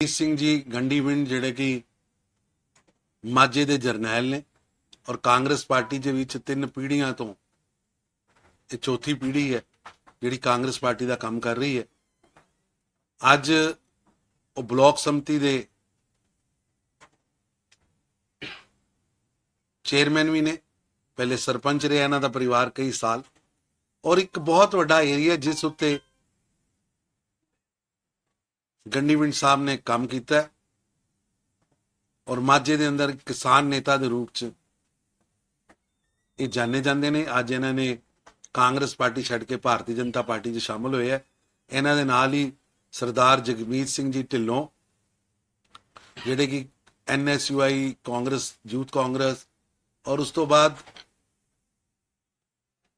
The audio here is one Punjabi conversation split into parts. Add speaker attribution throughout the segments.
Speaker 1: ਸਿੰਘ ਜੀ ਗੰਡੀਵਿੰਡ ਜਿਹੜੇ ਕਿ ਮਾਝੇ ਦੇ ਜਰਨੈਲ ਨੇ ਔਰ ਕਾਂਗਰਸ ਪਾਰਟੀ ਦੇ ਵਿੱਚ ਤਿੰਨ ਪੀੜ੍ਹੀਆਂ ਤੋਂ ਇਹ ਚੌਥੀ ਪੀੜ੍ਹੀ ਹੈ, ਜਿਹੜੀ ਕਾਂਗਰਸ ਪਾਰਟੀ ਦਾ ਕੰਮ ਕਰ ਰਹੀ ਹੈ। ਅੱਜ ਉਹ ਬਲਾਕ ਸੰਮਤੀ ਦੇ ਚੇਅਰਮੈਨ ਵੀ ਨੇ, ਪਹਿਲੇ ਸਰਪੰਚ ਰਿਹਾ ਇਹਨਾਂ ਦਾ ਪਰਿਵਾਰ ਕਈ ਸਾਲ ਔਰ ਇੱਕ ਬਹੁਤ ਵੱਡਾ ਏਰੀਆ ਜਿਸ ਉੱਤੇ ਗੰਡੀਵਿੰਡ ਸਾਹਿਬ ਨੇ ਕੰਮ ਕੀਤਾ ਔਰ ਮਾਝੇ ਦੇ ਅੰਦਰ ਕਿਸਾਨ ਨੇਤਾ ਦੇ ਰੂਪ ਚ ਇਹ ਜਾਣੇ ਜਾਂਦੇ ਨੇ। ਅੱਜ ਇਹਨਾਂ ਨੇ ਕਾਂਗਰਸ ਪਾਰਟੀ ਛੱਡ ਕੇ ਭਾਰਤੀ ਜਨਤਾ ਪਾਰਟੀ 'ਚ ਸ਼ਾਮਲ ਹੋਏ ਹੈ। ਇਹਨਾਂ ਦੇ ਨਾਲ ਹੀ ਸਰਦਾਰ ਜਗਮੀਤ ਸਿੰਘ ਜੀ ਢਿੱਲੋਂ, ਜਿਹੜੇ ਕਿ ਐਨਐਸਯੂਆਈ ਕਾਂਗਰਸ, ਯੂਥ ਕਾਂਗਰਸ ਔਰ ਉਸ ਤੋਂ ਬਾਅਦ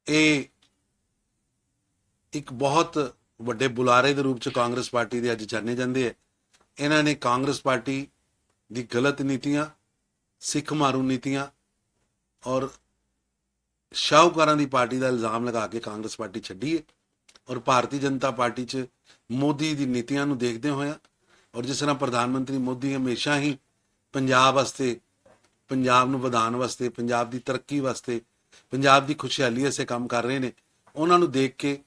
Speaker 1: ਇਹ ਇੱਕ ਬਹੁਤ ਵੱਡੇ ਬੁਲਾਰੇ ਦੇ ਰੂਪ ਚ ਕਾਂਗਰਸ ਪਾਰਟੀ ਦੇ ਅੱਜ ਜਾਣੇ ਜਾਂਦੇ ਹੈ ਇਹਨਾਂ ਨੇ ਕਾਂਗਰਸ ਪਾਰਟੀ ਦੀ ਗਲਤ ਨੀਤੀਆਂ, ਸਿੱਖ ਮਾਰੂ ਨੀਤੀਆਂ ਔਰ ਸ਼ਾਹੂਕਾਰਾਂ ਦੀ ਪਾਰਟੀ ਦਾ ਇਲਜ਼ਾਮ ਲਗਾ ਕੇ ਕਾਂਗਰਸ ਪਾਰਟੀ ਛੱਡੀ ਹੈ ਔਰ ਭਾਰਤੀ ਜਨਤਾ ਪਾਰਟੀ 'ਚ ਮੋਦੀ ਦੀ ਨੀਤੀਆਂ ਨੂੰ ਦੇਖਦੇ ਹੋਇਆ ਔਰ ਜਿਸ ਤਰ੍ਹਾਂ ਪ੍ਰਧਾਨ ਮੰਤਰੀ ਮੋਦੀ ਹਮੇਸ਼ਾ ਹੀ ਪੰਜਾਬ ਵਾਸਤੇ, ਪੰਜਾਬ ਨੂੰ ਵਧਾਉਣ ਵਾਸਤੇ, ਪੰਜਾਬ ਦੀ ਤਰੱਕੀ ਵਾਸਤੇ, ਪੰਜਾਬ ਦੀ ਖੁਸ਼ਹਾਲੀ ਵਾਸਤੇ ਕੰਮ ਕਰ ਰਹੇ ਨੇ, ਉਹਨਾਂ ਨੂੰ ਦੇਖ ਕੇ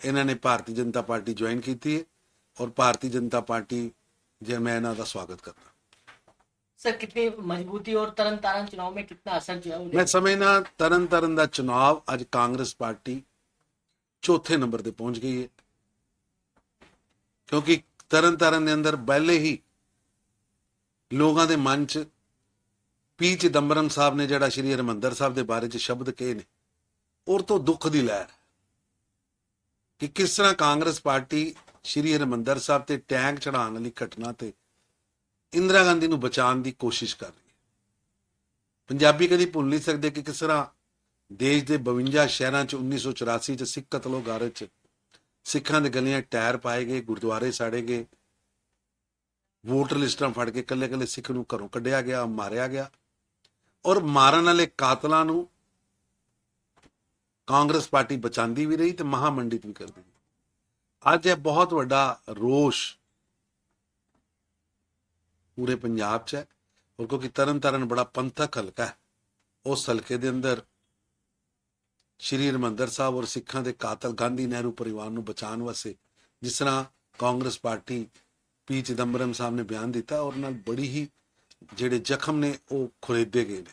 Speaker 1: ਇਹਨਾਂ ਨੇ ਭਾਰਤੀ ਜਨਤਾ ਪਾਰਟੀ ਜੁਆਇਨ ਕੀਤੀ ਹੈ ਔਰ ਭਾਰਤੀ ਜਨਤਾ ਪਾਰਟੀ ਜੇ ਮੈਂ ਇਹਨਾਂ ਦਾ ਸਵਾਗਤ ਕਰਦਾ
Speaker 2: सर कितनी मजबूती और तरन तारण चुनाव में कितना असर जो है वो
Speaker 1: ਮੈਂ ਸਮਝਦਾ ਤਰਨ ਤਰਨ ਦਾ ਚੁਣਾਵ ਅੱਜ ਕਾਂਗਰਸ ਪਾਰਟੀ ਚੌਥੇ ਨੰਬਰ ਤੇ ਪਹੁੰਚ ਗਈ ਹੈ ਕਿਉਂਕਿ ਤਰਨ ਤਾਰਨ ਦੇ ਅੰਦਰ ਪਹਿਲੇ ਹੀ ਲੋਕਾਂ ਦੇ ਮਨ 'ਚ ਪੀ ਚਿਦੰਬਰਮ ਸਾਹਿਬ ਨੇ ਜਿਹੜਾ ਸ਼੍ਰੀ ਹਰਿਮੰਦਰ ਸਾਹਿਬ ਦੇ ਬਾਰੇ 'ਚ ਸ਼ਬਦ ਕਹੇ ਨੇ ਔਰ ਤੋਂ ਦੁੱਖ ਦੀ ਲਹਿਰ ਹੈ ਕਿ ਕਿਸ ਤਰ੍ਹਾਂ ਕਾਂਗਰਸ ਪਾਰਟੀ ਸ਼੍ਰੀ ਹਰਿਮੰਦਰ ਸਾਹਿਬ ਤੇ ਟੈਂਕ ਚੜਾਉਣ ਵਾਲੀ ਘਟਨਾ ਤੇ ਇੰਦਰਾ ਗਾਂਧੀ ਨੂੰ ਬਚਾਉਣ ਦੀ ਕੋਸ਼ਿਸ਼ ਕਰ ਰਹੀ ਹੈ? ਪੰਜਾਬੀ ਕਦੀ ਭੁੱਲ ਨਹੀਂ ਸਕਦੇ ਕਿ ਕਿਸ ਤਰ੍ਹਾਂ ਦੇਸ਼ ਦੇ 52 ਸ਼ਹਿਰਾਂ 'ਚ 1984 'ਚ ਸਿੱਖ ਕਤਲੋ ਕਤਲੋਗਾਰੇ 'ਚ ਸਿੱਖਾਂ ਦੇ ਗਲੀਆਂ ਟਾਇਰ ਪਾਏ ਗਏ, ਗੁਰਦੁਆਰੇ ਸਾੜੇ ਗਏ, ਵੋਟਰ ਲਿਸਟਾਂ ਫੜ ਕੇ ਕੱਲੇ-ਕੱਲੇ ਸਿੱਖ ਨੂੰ ਘਰੋਂ ਕੱਢਿਆ ਗਿਆ, ਮਾਰਿਆ ਗਿਆ ਔਰ ਮਾਰਨ ਵਾਲੇ ਕਾਤਲਾਂ ਨੂੰ ਕਾਂਗਰਸ ਪਾਰਟੀ ਬਚਾਉਂਦੀ ਵੀ ਰਹੀ ਤੇ ਮਹਾਮੰਡਿਤ ਵੀ ਕਰਦੀ ਰਹੀ। ਅੱਜ ਇਹ ਬਹੁਤ ਵੱਡਾ ਰੋਸ਼ ਪੂਰੇ ਪੰਜਾਬ 'ਚ ਹੈ। ਔਰ ਕਿਉਂਕਿ ਤਰਨ ਤਾਰਨ ਬੜਾ ਪੰਥਕ ਹਲਕਾ ਹੈ। ਉਸ ਹਲਕੇ ਦੇ ਅੰਦਰ ਸ਼੍ਰੀ ਹਰਿਮੰਦਰ ਸਾਹਿਬ ਔਰ ਸਿੱਖਾਂ ਦੇ ਕਾਤਲ ਗਾਂਧੀ ਨਹਿਰੂ ਪਰਿਵਾਰ ਨੂੰ ਬਚਾਉਣ ਵਾਸਤੇ ਜਿਸ ਤਰ੍ਹਾਂ ਕਾਂਗਰਸ ਪਾਰਟੀ ਪੀ ਚਿਦੰਬਰਮ ਸਾਹਿਬ ਨੇ ਬਿਆਨ ਦਿੱਤਾ ਔਰ ਨਾਲ ਬੜੀ ਹੀ ਜਿਹੜੇ ਜ਼ਖਮ ਨੇ ਉਹ ਖੁਰੇਦੇ ਗਏ ਨੇ।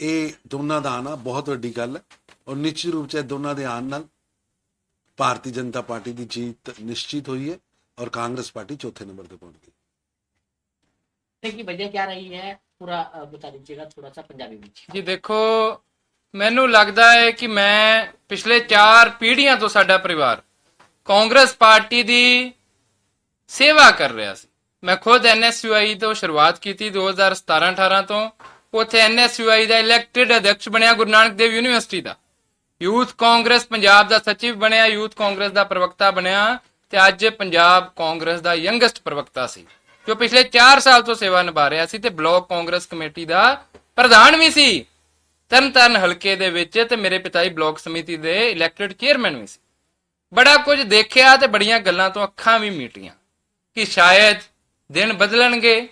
Speaker 1: ਇਹ ਦੋਨਾਂ ਦਾ ਆਣਾ ਬਹੁਤ ਵੱਡੀ ਗੱਲ ਹੈ ਔਰ ਨਿਸ਼ਚਿਤ ਰੂਪ 'ਚ ਇਹ ਦੋਨਾਂ ਦੇ ਆਉਣ ਨਾਲ ਭਾਰਤੀ ਜਨਤਾ ਪਾਰਟੀ ਦੀ ਜੀਤ ਨਿਸ਼ਚਿਤ ਹੋਈ ਹੈ ਔਰ ਕਾਂਗਰਸ ਪਾਰਟੀ ਚੌਥੇ ਨੰਬਰ ਤੇ ਪਹੁੰਚ ਗਈ
Speaker 2: की वजह क्या रही है पूरा अ, बता दीजिएगा थोड़ा सा पंजाबी में
Speaker 3: ਜੀ ਦੇਖੋ ਮੈਨੂੰ ਲੱਗਦਾ ਹੈ ਕਿ ਮੈਂ ਪਿਛਲੇ 4 ਪੀੜ੍ਹੀਆਂ ਤੋਂ ਸਾਡਾ ਪਰਿਵਾਰ ਕਾਂਗਰਸ ਪਾਰਟੀ ਦੀ ਸੇਵਾ ਕਰ ਰਿਹਾ ਸੀ ਮੈਂ ਖੁਦ ਐਨਐਸਯੂਆਈ ਤੋਂ ਸ਼ੁਰੂਆਤ ਕੀਤੀ 2017-18 ਤੋਂ ਉੱਥੇ ਐਨਐਸਯੂਆਈ ਦਾ ਇਲੈਕਟਿਡ ਅਧਿਕਸ਼ ਬਣਿਆ ਗੁਰੂ ਨਾਨਕ ਦੇਵ ਯੂਨੀਵਰਸਿਟੀ ਦਾ। ਯੂਥ ਕਾਂਗਰਸ ਪੰਜਾਬ ਦਾ ਸਚਿਵ ਬਣਿਆ ਯੂਥ ਕਾਂਗਰਸ ਦਾ ਪ੍ਰਵਕਤਾ ਬਣਿਆ ਤੇ ਅੱਜ ਪੰਜਾਬ ਕਾਂਗਰਸ ਦਾ ਯੰਗੈਸਟ ਪ੍ਰਵਕਤਾ ਸੀ, ਜੋ ਪਿਛਲੇ 4 ਸਾਲ ਤੋਂ ਸੇਵਾ ਨਿਭਾ ਰਿਹਾ ਸੀ ਤੇ ਬਲਾਕ ਕਾਂਗਰਸ ਕਮੇਟੀ ਦਾ ਪ੍ਰਧਾਨ ਵੀ ਸੀ। ਤਰਨਤਾਰਨ ਹਲਕੇ ਦੇ ਵਿੱਚ ਤੇ ਮੇਰੇ ਪਿਤਾ ਜੀ ਬਲਾਕ ਸਮਿਤੀ ਦੇ ਇਲੈਕਟਿਡ ਚੇਅਰਮੈਨ ਵੀ ਸੀ। ਬੜਾ ਕੁਝ ਦੇਖਿਆ ਤੇ ਬੜੀਆਂ ਗੱਲਾਂ ਤੋਂ ਅੱਖਾਂ ਵੀ ਮੀਟੀਆਂ ਕਿ ਸ਼ਾਇਦ ਦਿਨ ਬਦਲਣਗੇ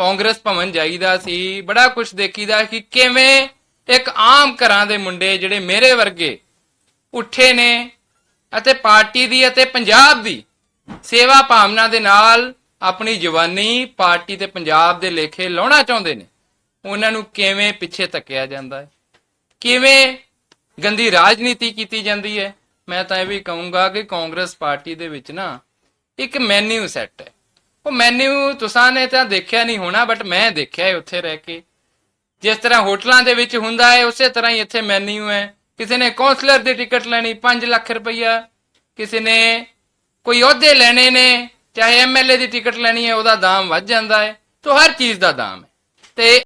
Speaker 3: ਕਾਂਗਰਸ ਭਵਨ ਜਾਈਦਾ ਸੀ, ਬੜਾ ਕੁਝ ਦੇਖੀਦਾ ਕਿ ਕਿਵੇਂ ਇੱਕ ਆਮ ਘਰਾਂ ਦੇ ਮੁੰਡੇ ਜਿਹੜੇ ਮੇਰੇ ਵਰਗੇ ਉੱਠੇ ਨੇ ਅਤੇ ਪਾਰਟੀ ਦੀ ਅਤੇ ਪੰਜਾਬ ਦੀ ਸੇਵਾ ਭਾਵਨਾ ਦੇ ਨਾਲ ਆਪਣੀ ਜਵਾਨੀ ਪਾਰਟੀ ਤੇ ਪੰਜਾਬ ਦੇ ਲੇਖੇ ਲਾਉਣਾ ਚਾਹੁੰਦੇ ਨੇ। ਉਹਨਾਂ ਨੂੰ ਕਿਵੇਂ ਪਿੱਛੇ ਧੱਕਿਆ ਜਾਂਦਾ ਹੈ? ਕਿਵੇਂ ਗੰਦੀ ਰਾਜਨੀਤੀ ਕੀਤੀ ਜਾਂਦੀ ਹੈ? ਮੈਂ ਤਾਂ ਇਹ ਵੀ ਕਹੂੰਗਾ ਕਿ ਕਾਂਗਰਸ ਪਾਰਟੀ ਦੇ ਵਿੱਚ ਨਾ ਇੱਕ ਮੈਨੂ ਸੈੱਟ ਹੈ। ਉਹ ਮੈਨੂ ਤੁਸਾਂ ਨੇ ਤਾਂ ਦੇਖਿਆ ਨਹੀਂ ਹੋਣਾ ਬਟ ਮੈਂ ਦੇਖਿਆ ਹੈ ਉੱਥੇ ਰਹਿ ਕੇ। ਜਿਸ ਤਰ੍ਹਾਂ ਹੋਟਲਾਂ ਦੇ ਵਿੱਚ ਹੁੰਦਾ ਹੈ, ਉਸੇ ਤਰ੍ਹਾਂ ਹੀ ਇੱਥੇ ਮੈਨਿਊ ਹੈ ਕਿਸੇ ਨੇ ਕਾਉਂਸਲਰ ਦੀ ਟਿਕਟ ਲੈਣੀ 5 ਲੱਖ ਰੁਪਈਆ। ਕਿਸੇ ਨੇ ਕੋਈ ਅਹੁਦੇ ਲੈਣੇ ਨੇ, ਚਾਹੇ ਐਮਐਲਏ ਦੀ ਟਿਕਟ ਲੈਣੀ ਹੈ, ਉਹਦਾ ਦਾਮ ਵੱਧ ਜਾਂਦਾ ਹੈ। ਤੋਂ ਹਰ ਚੀਜ਼ ਦਾ ਦਾਮ ਹੈ। ਤੇ